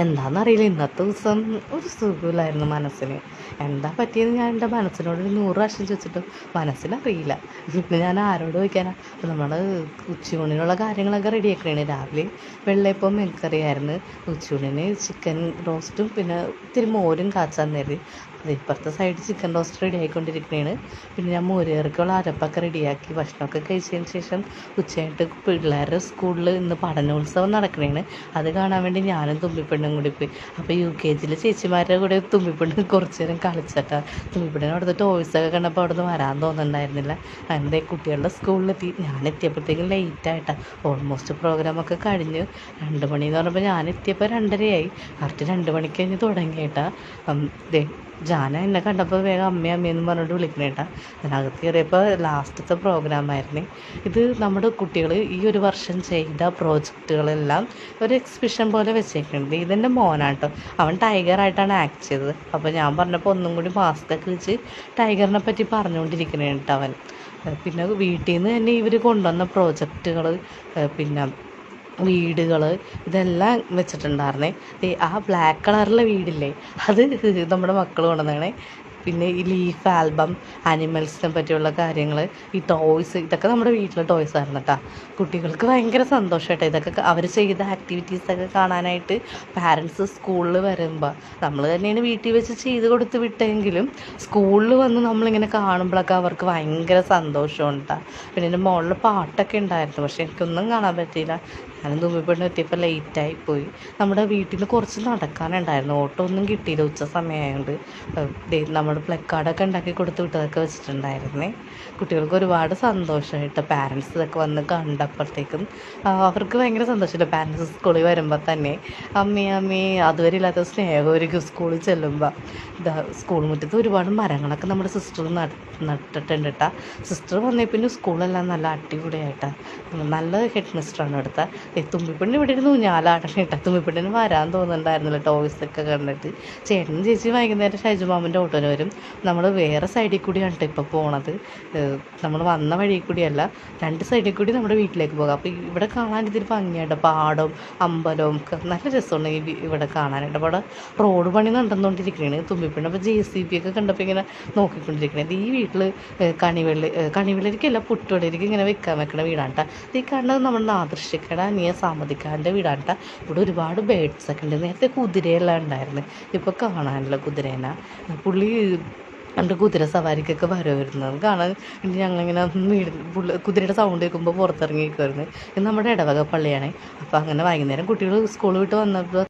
എന്താണെന്നറിയില്ല ഇന്നത്തെ ദിവസം ഒരു സുഖമില്ലായിരുന്നു മനസ്സിന്. എന്താ പറ്റിയെന്ന് ഞാൻ എന്റെ മനസ്സിനോട് നൂറ് പ്രാവശ്യം ചോദിച്ചിട്ടും മനസ്സിനറിയില്ല. പിന്നെ ഞാൻ ആരോട് ചോദിക്കാനാ? നമ്മൾ ഉച്ചയൂണിനുള്ള കാര്യങ്ങളൊക്കെ റെഡിയാക്കണേ രാവിലെ വെള്ളയപ്പം എനിക്കറിയായിരുന്നു ഉച്ചയൂണിന് ചിക്കൻ റോസ്റ്റും പിന്നെ ഇത്തിരി മോരും കാച്ചാൻ നേരം ഇപ്പുറത്തെ സൈഡ് ചിക്കൻ റോസ്റ്റ് റെഡി ആയിക്കൊണ്ടിരിക്കുകയാണ് പിന്നെ ഞാൻ മോരേർക്കുള്ള അരപ്പൊക്കെ റെഡിയാക്കി ഭക്ഷണമൊക്കെ കഴിച്ചതിന് ശേഷം ഉച്ചയായിട്ട് പിള്ളേരുടെ സ്കൂളിൽ ഇന്ന് പഠനോത്സവം നടക്കണേണ്. അത് കാണാൻ വേണ്ടി ഞാനും തുമ്പിപ്പെണ്ണും കൂടി പോയി. അപ്പോൾ യു കെ ജിയിലെ ചേച്ചിമാരുടെ കൂടെ തുമ്പിപ്പെണ്ണ് കുറച്ച് നേരം കളിച്ചിട്ടാ. തുമ്പിപ്പെണ്ണിന് അവിടുത്തെ ടോയ്സൊക്കെ കണ്ടപ്പോൾ അവിടെ നിന്ന് വരാൻ തോന്നുന്നുണ്ടായിരുന്നില്ല. എന്റെ കുട്ടികളുടെ സ്കൂളിലെത്തി ഞാൻ എത്തിയപ്പോഴത്തേക്കും ലേറ്റായിട്ടാണ് ഓൾമോസ്റ്റ് പ്രോഗ്രാമൊക്കെ കഴിഞ്ഞ്. രണ്ട് മണി എന്ന് പറയുമ്പോൾ ഞാൻ എത്തിയപ്പോൾ രണ്ടരയായി. കറക്റ്റ് രണ്ട് മണിക്ക് കഴിഞ്ഞ് തുടങ്ങിയിട്ടാണ് ജാന എന്നെ കണ്ടപ്പോൾ വേഗം അമ്മ അമ്മയെന്ന് പറഞ്ഞിട്ട് വിളിക്കണേട്ടാ ഞാൻ അകത്ത് കയറിയപ്പോൾ ലാസ്റ്റത്തെ പ്രോഗ്രാമായിരുന്നേ ഇത് നമ്മുടെ കുട്ടികൾ ഈ ഒരു വർഷം ചെയ്ത പ്രോജക്റ്റുകളെല്ലാം ഒരു എക്സിബിഷൻ പോലെ വെച്ചേക്കുന്നുണ്ട് ഇതെന്റെ മോനാട്ടോ. അവൻ ടൈഗറായിട്ടാണ് ആക്ട് ചെയ്തത്. അപ്പോൾ ഞാൻ പറഞ്ഞപ്പോൾ ഒന്നും കൂടി മാസ്കൊക്കെ വെച്ച് ടൈഗറിനെ പറ്റി പറഞ്ഞുകൊണ്ടിരിക്കണേ കേട്ടോ അവൻ. പിന്നെ വീട്ടിൽ നിന്ന് തന്നെ ഇവർ കൊണ്ടുവന്ന പ്രോജക്റ്റുകൾ പിന്നെ വീടുകൾ ഇതെല്ലാം വെച്ചിട്ടുണ്ടായിരുന്നേ. ആ ബ്ലാക്ക് കളറിലെ വീടില്ലേ? അത് നമ്മുടെ മക്കൾ കൊണ്ടുവന്നതാണേ പിന്നെ ഈ ലീഫ് ആൽബം അനിമൽസിനെ പറ്റിയുള്ള കാര്യങ്ങൾ ഈ ടോയ്സ് ഇതൊക്കെ നമ്മുടെ വീട്ടിലെ ടോയ്സ് ആയിരുന്നു കേട്ടോ കുട്ടികൾക്ക് ഭയങ്കര സന്തോഷമായിട്ട് ഇതൊക്കെ അവർ ചെയ്ത ആക്ടിവിറ്റീസൊക്കെ കാണാനായിട്ട് പാരൻസ് സ്കൂളിൽ വരുമ്പോൾ നമ്മൾ തന്നെയാണ് വീട്ടിൽ വെച്ച് ചെയ്ത് കൊടുത്ത് വിട്ടെങ്കിലും സ്കൂളിൽ വന്ന് നമ്മളിങ്ങനെ കാണുമ്പോഴൊക്കെ അവർക്ക് ഭയങ്കര സന്തോഷമുണ്ട് ട്ടാ. പിന്നെ എന്റെ മോളിൽ പാട്ടൊക്കെ ഉണ്ടായിരുന്നു. പക്ഷേ എനിക്കൊന്നും കാണാൻ പറ്റിയില്ല. ഞാൻ തുമ്പിപ്പെണ്ണ് എത്തിയപ്പോൾ ലേറ്റായി പോയി. നമ്മുടെ വീട്ടിൽ കുറച്ച് നടക്കാനുണ്ടായിരുന്നു. ഓട്ടോ ഒന്നും കിട്ടിയില്ല ഉച്ച സമയമായതുകൊണ്ട് ദേ നമ്മൾ പ്ലക്കാർഡൊക്കെ ഉണ്ടാക്കി കൊടുത്ത് വിട്ടതൊക്കെ വെച്ചിട്ടുണ്ടായിരുന്നേ. കുട്ടികൾക്ക് ഒരുപാട് സന്തോഷമായിട്ട് പാരൻസ് ഇതൊക്കെ വന്ന് കണ്ടപ്പോഴത്തേക്കും അവർക്ക് ഭയങ്കര സന്തോഷമില്ല പാരൻസ് സ്കൂളിൽ വരുമ്പോൾ തന്നെ അമ്മേ അമ്മേ അതുവരെ ഇല്ലാത്ത സ്നേഹമായിരിക്കും സ്കൂളിൽ ചെല്ലുമ്പോൾ സ്കൂൾ മുറ്റത്ത് ഒരുപാട് മരങ്ങളൊക്കെ നമ്മുടെ സിസ്റ്റർ നട്ടിട്ടുണ്ട് കേട്ടോ സിസ്റ്റർ വന്നേ പിന്നെ സ്കൂളെല്ലാം നല്ല അടിപൊളിയായിട്ടാണ് നല്ല ഹെഡ് മിസ്റ്ററാണ് എടുത്ത ഈ തുമ്പിപ്പെണ്ണ് ഇവിടെ ഇരുന്ന് ഊഞ്ഞാലാടണം കേട്ടോ. തുമ്പിപ്പെണ്ണിന് വരാൻ തോന്നുന്നുണ്ടായിരുന്നില്ല ടോയ്സൊക്കെ കണ്ടിട്ട്. ചേട്ടനും ചേച്ചി വൈകുന്നേരം ഷൈജു മാമന്റെ ഓട്ടോന് നമ്മൾ വേറെ സൈഡിൽ കൂടിയാണ് ഇപ്പോൾ പോണത്. നമ്മൾ വന്ന വഴി കൂടിയല്ല രണ്ട് സൈഡിൽ കൂടി നമ്മുടെ വീട്ടിലേക്ക് പോകാം. അപ്പോൾ ഇവിടെ കാണാൻ ഇതിൽ ഭംഗിയായിട്ട് പാടവും അമ്പലവും നല്ല രസമാണ് ഈ ഇവിടെ കാണാനായിട്ട്. അപ്പോൾ അവിടെ റോഡ് പണി നടന്നുകൊണ്ടിരിക്കുകയാണ് തുമ്പിപ്പിണ്ണ അപ്പോൾ ജെ സി ബി ഒക്കെ കണ്ടപ്പോൾ ഇങ്ങനെ നോക്കിക്കൊണ്ടിരിക്കുന്നത് ഈ വീട്ടിൽ കണിവെള്ളി കണിവെള്ളരിക്കല്ല പുട്ടുവെള്ളിക്ക് ഇങ്ങനെ വെക്കാൻ വെക്കണ വീടാണ് കേട്ടോ ഈ കാണുന്നത് നമ്മുടെ നാദൃശ്യക്കട അനിയ സാമതിക്കാരന്റെ വീടാണ് കേട്ടോ ഇവിടെ ഒരുപാട് ബേഡ്സ് ഒക്കെ ഉണ്ട്. നേരത്തെ കുതിരയെല്ലാം ഉണ്ടായിരുന്നു. ഇപ്പോൾ കാണാനുള്ള കുതിരേനെ. പുള്ളി എന്റെ കുതിര സവാരിക്കൊക്കെ വരവരുന്നത് കാണാൻ ഞങ്ങളിങ്ങനെ വീട് കുതിരയുടെ സൗണ്ട് കേൾക്കുമ്പോൾ പുറത്തിറങ്ങി നിൽക്കുമായിരുന്നു ഇത് നമ്മുടെ ഇടവക പള്ളിയാണ്. അപ്പോൾ അങ്ങനെ വൈകുന്നേരം കുട്ടികൾ സ്കൂൾ വിട്ട് വന്നപ്പോൾ